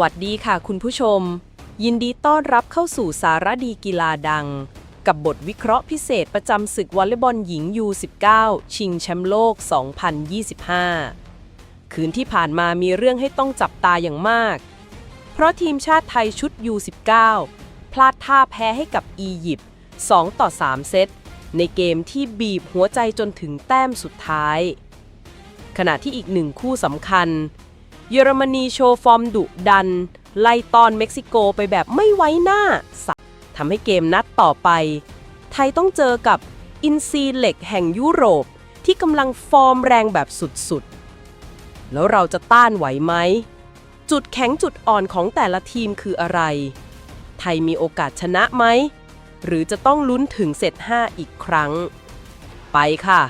วัสดีค่ะคุณผู้ชม ยินดีต้อนรับเข้าสู่สารดีกีฬาดัง กับบทวิเคราะห์พิเศษประจำศึกวอลเลย์บอลหญิง U19 ชิงแชมป์โลก 2025 คืนที่ผ่านมามีเรื่องให้ต้องจับตาอย่างมาก เพราะทีมชาติไทยชุด U19 พลาดท่าแพ้ให้กับอียิปต์2ต่อ 3 เซต ในเกมที่บีบหัวใจจนถึงแต้มสุดท้าย ขณะที่อีกหนึ่งคู่สำคัญ เยอรมนีโชว์ฟอร์มดุดัน ไล่ตอนเม็กซิโกไปแบบไม่ไว้หน้าสัทำให้เกมนัดต่อไป ไทยต้องเจอกับอินซีเหล็กแห่งยุโรป ที่กำลังฟอร์มแรงแบบสุดๆ แล้วเราจะต้านไหวไหม จุดแข็งจุดอ่อนของแต่ละทีมคืออะไร ไทยมีโอกาสชนะไหม หรือจะต้องลุ้นถึงเซต5อีกครั้ง ไปค่ะ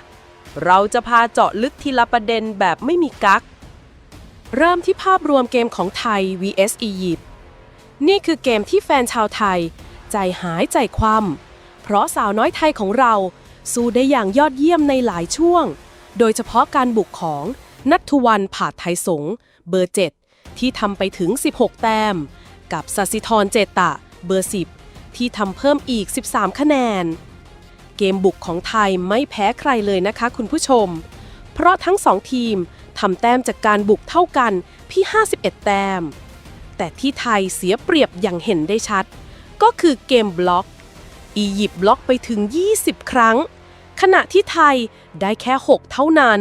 เราจะพาเจาะลึกทีละประเด็นแบบไม่มีกั๊ก เริ่มที่ภาพรวมเกมของไทย vs อียิปต์นี่คือเกมที่แฟนชาวไทย ใจหายใจคว่ำเพราะสาวน้อยไทยของเรา สู้ได้อย่างยอดเยี่ยมในหลายช่วง โดยเฉพาะการบุกของนัททวันผาดไทยสง เบอร์ 7 ที่ทำไปถึง 16 แต้ม กับสัสิธรเจตะ เบอร์ 10 ที่ทำเพิ่มอีก 13 คะแนน เกมบุกของไทยไม่แพ้ใครเลยนะคะคุณผู้ชม เพราะทั้งสองทีม ทำแต้มจากการบุกเท่ากันพี่ 51 แต้ม แต่ที่ไทยเสียเปรียบอย่างเห็นได้ชัด ก็คือเกมบล็อก อียิปต์บล็อกไปถึง 20 ครั้ง ขณะที่ไทยได้แค่ 6 เท่านั้น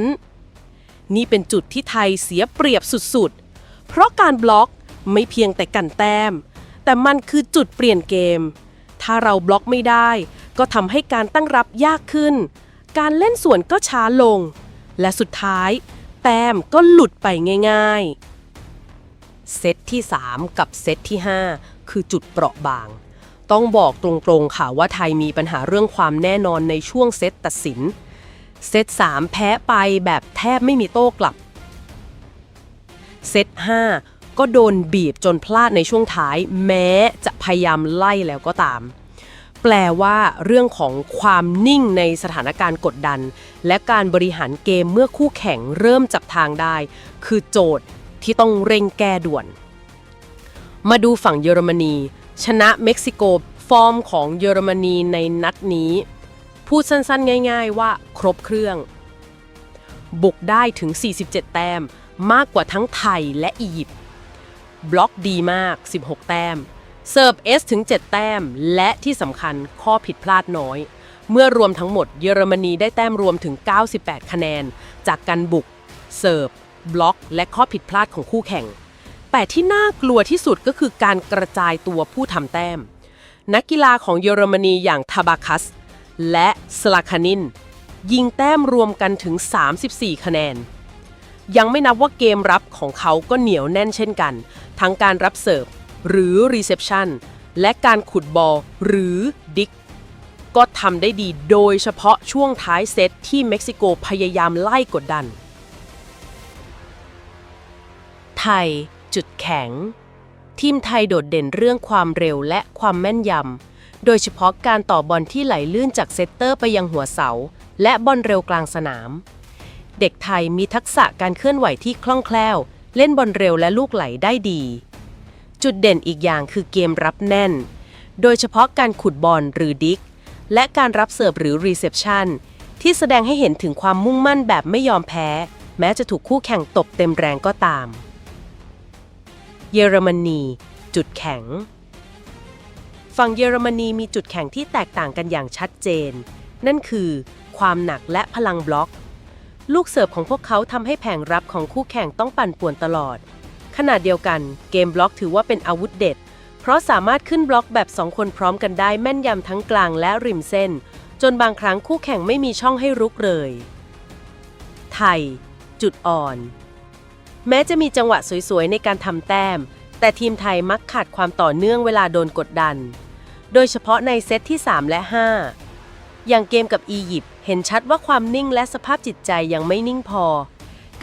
นี่เป็นจุดที่ไทยเสียเปรียบสุดๆ เพราะการบล็อกไม่เพียงแต่กันแต้ม แต่มันคือจุดเปลี่ยนเกม ถ้าเราบล็อกไม่ได้ ก็ทำให้การตั้งรับยากขึ้น การเล่นสวนก็ช้าลง และสุดท้าย แต้มก็หลุดไปง่าย ๆ เซตที่ 3 กับเซตที่ 5 คือจุดเปราะบาง ต้องบอกตรงๆค่ะว่าไทยมีปัญหาเรื่องความแน่นอนในช่วงเซตตัดสิน เซต3แพ้ไปแบบแทบไม่มีโต้กลับ เซต5ก็โดนบีบจนพลาดในช่วงท้าย แม้จะพยายามไล่แล้วก็ตาม แปลว่าเรื่องของความนิ่งในสถานการณ์กดดัน และการบริหารเกมเมื่อคู่แข่งเริ่มจับทางได้ คือโจทย์ที่ต้องเร่งแก้ด่วน มาดูฝั่งเยอรมนี ชนะเม็กซิโกฟอร์มของเยอรมนีในนัดนี้ พูดสั้นๆ ง่ายๆ ว่าครบเครื่อง บุกได้ถึง 47 แต้ม มากกว่าทั้งไทยและอียิปต์บล็อกดีมาก 16 แต้ม เสิร์ฟ S ถึง 7 แต้ม และที่สำคัญข้อผิดพลาดน้อย เมื่อรวมทั้งหมดเยอรมนีได้แต้มรวมถึง 98 คะแนน จากการบุก เสิร์ฟ บล็อก และข้อผิดพลาดของคู่แข่ง แต่ที่น่ากลัวที่สุดก็คือการกระจายตัวผู้ทำแต้ม นักกีฬาของเยอรมนีอย่างทาบาคัส และสลาคานิน ยิงแต้มรวมกันถึง 34 คะแนนยังไม่นับว่าเกมรับของเขาก็เหนียวแน่นเช่นกัน ทั้งการรับเสิร์ฟ หรือรีเซพชันและการขุดบอลหรือดิกก็ทำได้ดีโดยเฉพาะช่วงท้ายเซตที่เม็กซิโกพยายามไล่กดดัน ไทย จุดแข็ง ทีมไทยโดดเด่นเรื่องความเร็วและความแม่นยำ โดยเฉพาะการต่อบอลที่ไหลลื่นจากเซตเตอร์ไปยังหัวเสา และบอลเร็วกลางสนาม เด็กไทยมีทักษะการเคลื่อนไหวที่คล่องแคล่ว เล่นบอลเร็วและลูกไหลได้ดี จุดเด่นอีกอย่างคือเกมรับแน่น โดยเฉพาะการขุดบอลหรือดิก และการรับเสิร์ฟหรือรีเซพชันที่แสดงให้เห็นถึงความมุ่งมั่นแบบไม่ยอมแพ้ แม้จะถูกคู่แข่งตบเต็มแรงก็ตาม เยอรมนี จุดแข็ง ฝั่งเยอรมนีมีจุดแข็งที่แตกต่างกันอย่างชัดเจน นั่นคือ ความหนักและพลังบล็อก ลูกเสิร์ฟของพวกเขาทำให้แผงรับของคู่แข่งต้องปั่นป่วนตลอด ขณะเดียวกัน เกมบล็อกถือว่าเป็นอาวุธเด็ด เพราะสามารถขึ้นบล็อกแบบ 2 คนพร้อมกันได้แม่นยำทั้งกลางและริมเส้น จนบางครั้งคู่แข่งไม่มีช่องให้รุกเลย ไทย จุดอ่อน แม้จะมีจังหวะสวยๆ ในการทำแต้ม แต่ทีมไทยมักขาดความต่อเนื่องเวลาโดนกดดัน โดยเฉพาะในเซตที่ 3 และ 5 อย่างเกมกับอียิปต์เห็นชัดว่าความนิ่งและสภาพจิตใจยังไม่นิ่งพอ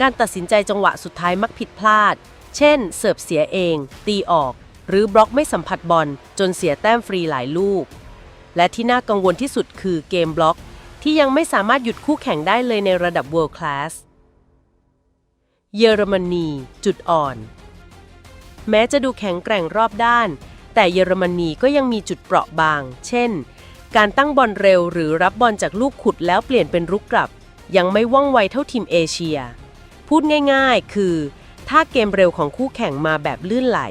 การตัดสินใจจังหวะสุดท้ายมักผิดพลาด เช่น เสิร์ฟเสียเอง ตีออก หรือบล็อกไม่สัมผัสบอลจนเสียแต้มฟรีหลายลูก และที่น่ากังวลที่สุดคือเกมบล็อก ที่ยังไม่สามารถหยุดคู่แข่งได้เลยในระดับ world class เยอรมนี จุดอ่อน แม้จะดูแข็งแกร่งรอบด้าน แต่เยอรมนีก็ยังมีจุดเปราะบาง เช่น การตั้งบอลเร็วหรือรับบอลจากลูกขุดแล้วเปลี่ยนเป็นรุกกลับ ยังไม่ว่องไวเท่าทีมเอเชีย พูดง่ายๆ คือ ถ้าเกมเร็วของคู่แข่งมาแบบลื่นไหล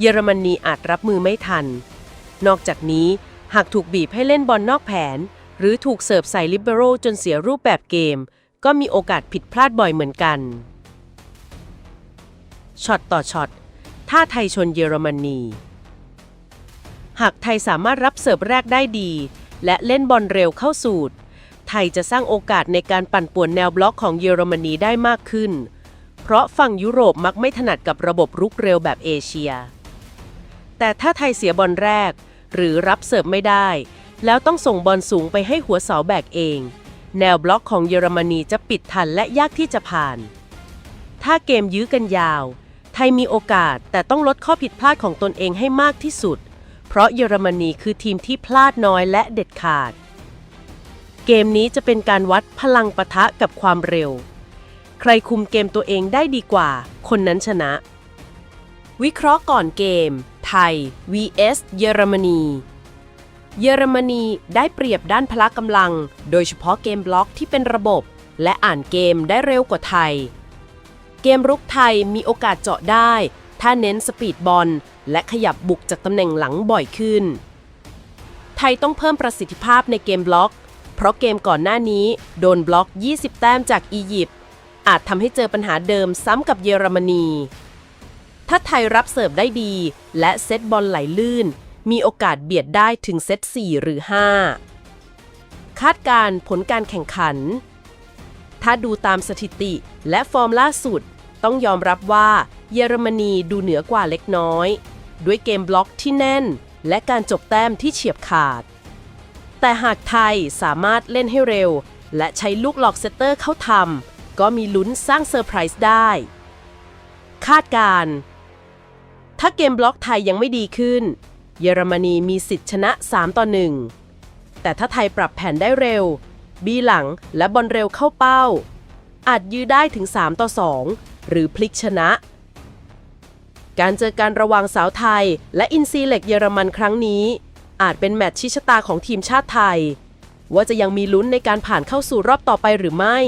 เยอรมนีอาจรับมือไม่ทัน นอกจากนี้หากถูกบีบให้เล่นบอลนอกแผน หรือถูกเสิร์ฟใส่ลิเบโรจนเสียรูปแบบเกม ก็มีโอกาสผิดพลาดบ่อยเหมือนกันช็อตต่อช็อตถ้าไทยชนเยอรมนี หากไทยสามารถรับเสิร์ฟแรกได้ดี และเล่นบอลเร็วเข้าสูตร ไทยจะสร้างโอกาสในการปั่นป่วนแนวบล็อกของเยอรมนีได้มากขึ้น เพราะฝั่งยุโรปมักไม่ถนัดกับระบบรุกเร็วแบบเอเชีย แต่ถ้าไทยเสียบอลแรก หรือรับเสิร์ฟไม่ได้ แล้วต้องส่งบอลสูงไปให้หัวเสาแบกเอง แนวบล็อกของเยอรมนีจะปิดทันและยากที่จะผ่าน ถ้าเกมยื้อกันยาว ไทยมีโอกาสแต่ต้องลดข้อผิดพลาดของตนเองให้มากที่สุด เพราะเยอรมนีคือทีมที่พลาดน้อยและเด็ดขาด เกมนี้จะเป็นการวัดพลังปะทะกับความเร็ว ใครคุมเกมตัวเองได้ดีกว่า คนนั้นชนะ วิเคราะห์ก่อนเกม ไทย vs เยอรมนี เยอรมนีได้เปรียบด้านพละกำลัง โดยเฉพาะเกมบล็อกที่เป็นระบบ และอ่านเกมได้เร็วกว่าไทย เกมรุกไทยมีโอกาสเจาะได้ ถ้าเน้นสปีดบอล และขยับบุกจากตำแหน่งหลังบ่อยขึ้น ไทยต้องเพิ่มประสิทธิภาพในเกมบล็อก เพราะเกมก่อนหน้านี้ โดนบล็อก 20 แต้มจากอียิปต์ อาจทำให้เจอปัญหาเดิมซ้ำกับเยอรมนี ถ้าไทยรับเสิร์ฟได้ดี และเซตบอลไหลลื่น มีโอกาสเบียดได้ถึงเซต 4 หรือ 5 คาดการณ์ผลการแข่งขัน ถ้าดูตามสถิติและฟอร์มล่าสุด ต้องยอมรับว่าเยอรมนีดูเหนือกว่าเล็กน้อย ด้วยเกมบล็อกที่แน่น และการจบแต้มที่เฉียบขาด แต่หากไทยสามารถเล่นให้เร็ว และใช้ลูกหลอกเซตเตอร์เข้าทำ ก็มีลุ้นสร้างเซอร์ไพรส์ได้ คาดการ์ถ้าเกมบล็อกไทยยังไม่ดีขึ้น เยอรมนีมีสิทธิชนะ 3 ต่อ 1 แต่ถ้าไทยปรับแผนได้เร็ว บีหลังและบอลเร็วเข้าเป้า อาจยื้อได้ถึง 3 ต่อ 2 หรือพลิกชนะ การเจอการระหว่างสาวไทย และอินซีเหล็กเยอรมันครั้งนี้ อาจเป็นแมตช์ชี้ชะตาของทีมชาติไทยว่าจะยังมีลุ้นในการผ่านเข้าสู่รอบต่อไปหรือไม่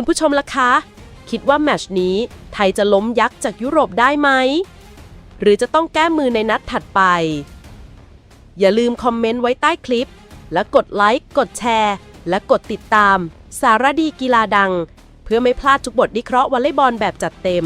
คุณผู้ชมล่ะคะ คิดว่าแมชนี้ไทยจะล้มยักษ์จากยุโรปได้ไหม หรือจะต้องแก้มือในนัดถัดไป อย่าลืมคอมเมนต์ไว้ใต้คลิป และกดไลค์กดแชร์ และกดติดตาม สารดีกีฬาดัง เพื่อไม่พลาดทุกบทวิเคราะห์วอลเลย์บอลแบบจัดเต็ม